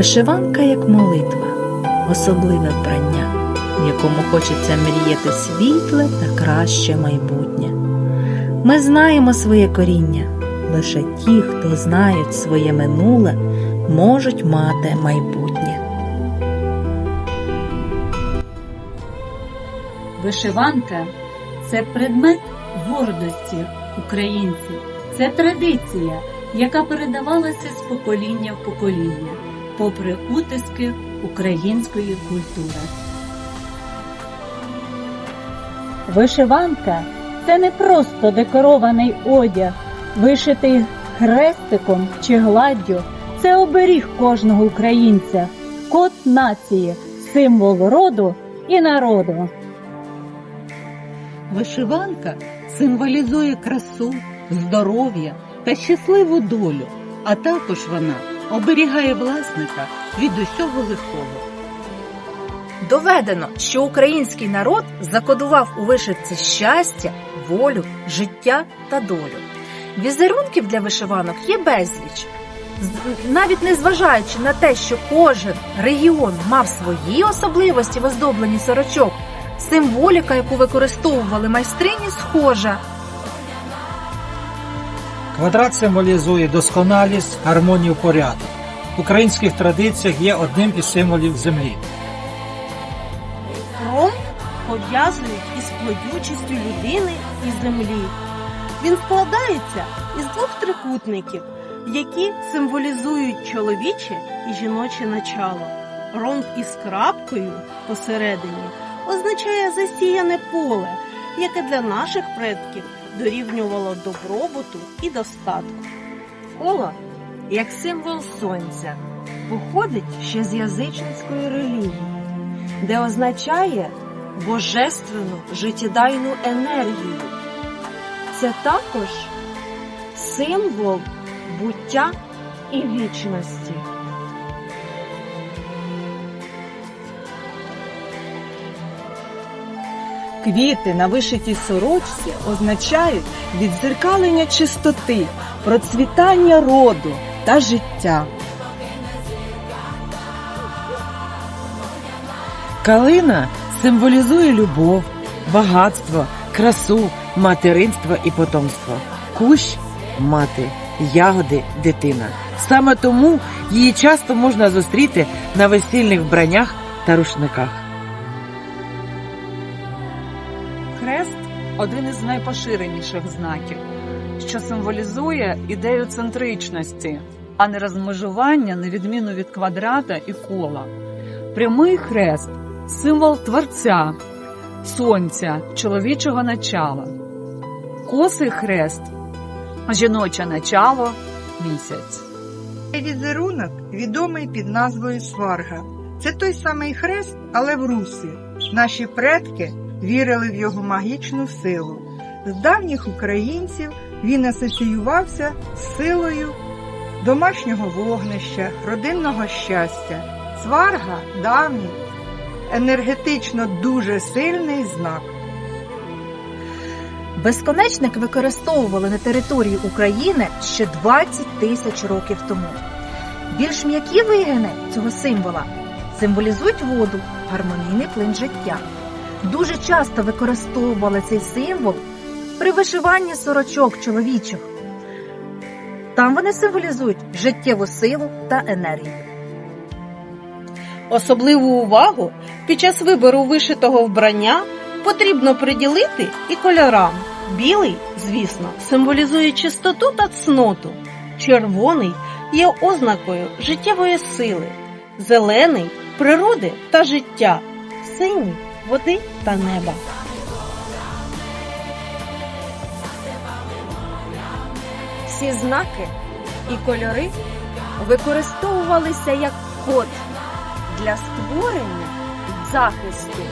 Вишиванка як молитва, особливе вбрання, в якому хочеться мріяти світле та краще майбутнє. Ми знаємо своє коріння, лише ті, хто знають своє минуле, можуть мати майбутнє. Вишиванка це предмет гордості українців, це традиція, яка передавалася з покоління в покоління, попри утиски української культури. Вишиванка це не просто декорований одяг, вишитий хрестиком чи гладдю. Це оберіг кожного українця, код нації, символ роду і народу. Вишиванка символізує красу, здоров'я та щасливу долю, а також вона оберігає власника від усього лихого. Доведено, що український народ закодував у вишивці щастя, волю, життя та долю. Візерунків для вишиванок є безліч. Навіть не зважаючи на те, що кожен регіон мав свої особливості в оздобленні сорочок, символіка, яку використовували майстрині, схожа. Квадрат символізує досконалість, гармонію порядок. В українських традиціях є одним із символів землі. Ромб пов'язують із плодючістю людини і землі. Він складається із двох трикутників, які символізують чоловіче і жіноче начало. Ромб із крапкою посередині означає засіяне поле, яке для наших предків дорівнювало добробуту і достатку. Коло, як символ сонця, походить ще з язичницької релігії, де означає божественну життєдайну енергію. Це також символ буття і вічності. Квіти на вишитій сорочці означають віддзеркалення чистоти, процвітання роду та життя. Калина символізує любов, багатство, красу, материнство і потомство. Кущ мати, ягоди дитина. Саме тому її часто можна зустріти на весільних вбраннях та рушниках. Один із найпоширеніших знаків, що символізує ідею центричності, а не розмежування на відміну від квадрата і кола. Прямий хрест символ творця, сонця, чоловічого начала. Косий хрест жіноче начало, місяць. Візерунок відомий під назвою сварга. Це той самий хрест, але в русі. Наші предки вірили в його магічну силу. З давніх українців він асоціювався з силою домашнього вогнища, родинного щастя. Сварга давній, енергетично дуже сильний знак. Безконечник використовували на території України ще 20 тисяч років тому. Більш м'які вигини цього символа символізують воду, гармонійний плин життя. Дуже часто використовували цей символ при вишиванні сорочок чоловічих. Там вони символізують життєву силу та енергію. Особливу увагу під час вибору вишитого вбрання потрібно приділити і кольорам. Білий, звісно, символізує чистоту та цноту. Червоний є ознакою життєвої сили, зелений природи та життя, синій води та неба. Всі знаки і кольори використовувалися як код для створення захисту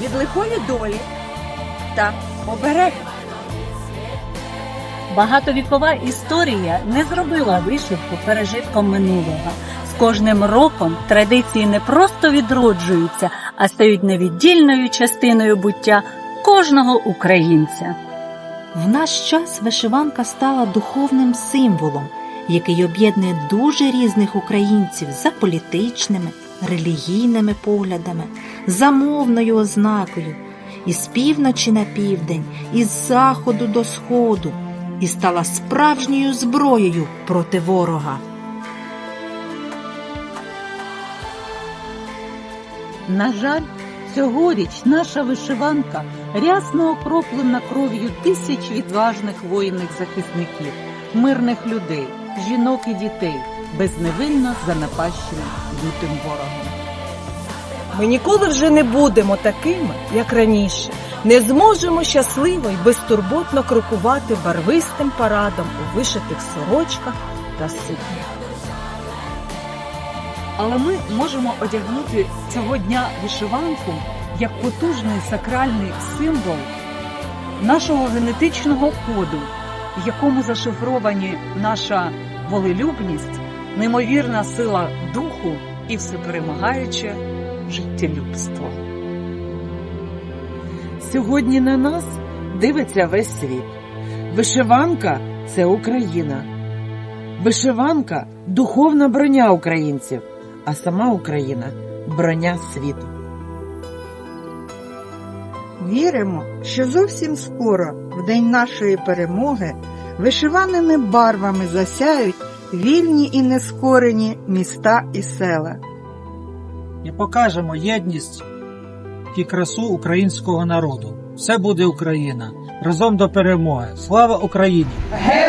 від лихої долі та обереги. Багатовікова історія не зробила вишивку пережитком минулого. З кожним роком традиції не просто відроджуються, а стають невіддільною частиною буття кожного українця. В наш час вишиванка стала духовним символом, який об'єднує дуже різних українців за політичними, релігійними поглядами, за мовною ознакою, із півночі на південь, із заходу до сходу, і стала справжньою зброєю проти ворога. На жаль, цьогоріч наша вишиванка рясно окроплена кров'ю тисяч відважних воїнних захисників, мирних людей, жінок і дітей, безневинно занапащені лютим ворогом. Ми ніколи вже не будемо такими, як раніше. Не зможемо щасливо й безтурботно крокувати барвистим парадом у вишитих сорочках та сукнях. Але ми можемо одягнути цього дня вишиванку як потужний сакральний символ нашого генетичного коду, в якому зашифровані наша волелюбність, неймовірна сила духу і всеперемагаюче життєлюбство. Сьогодні на нас дивиться весь світ. Вишиванка це Україна. Вишиванка духовна броня українців, а сама Україна броня світу. Віримо, що зовсім скоро, в день нашої перемоги, вишиваними барвами засяють вільні і нескорені міста і села. І покажемо єдність і красу українського народу. Все буде Україна. Разом до перемоги. Слава Україні! Героям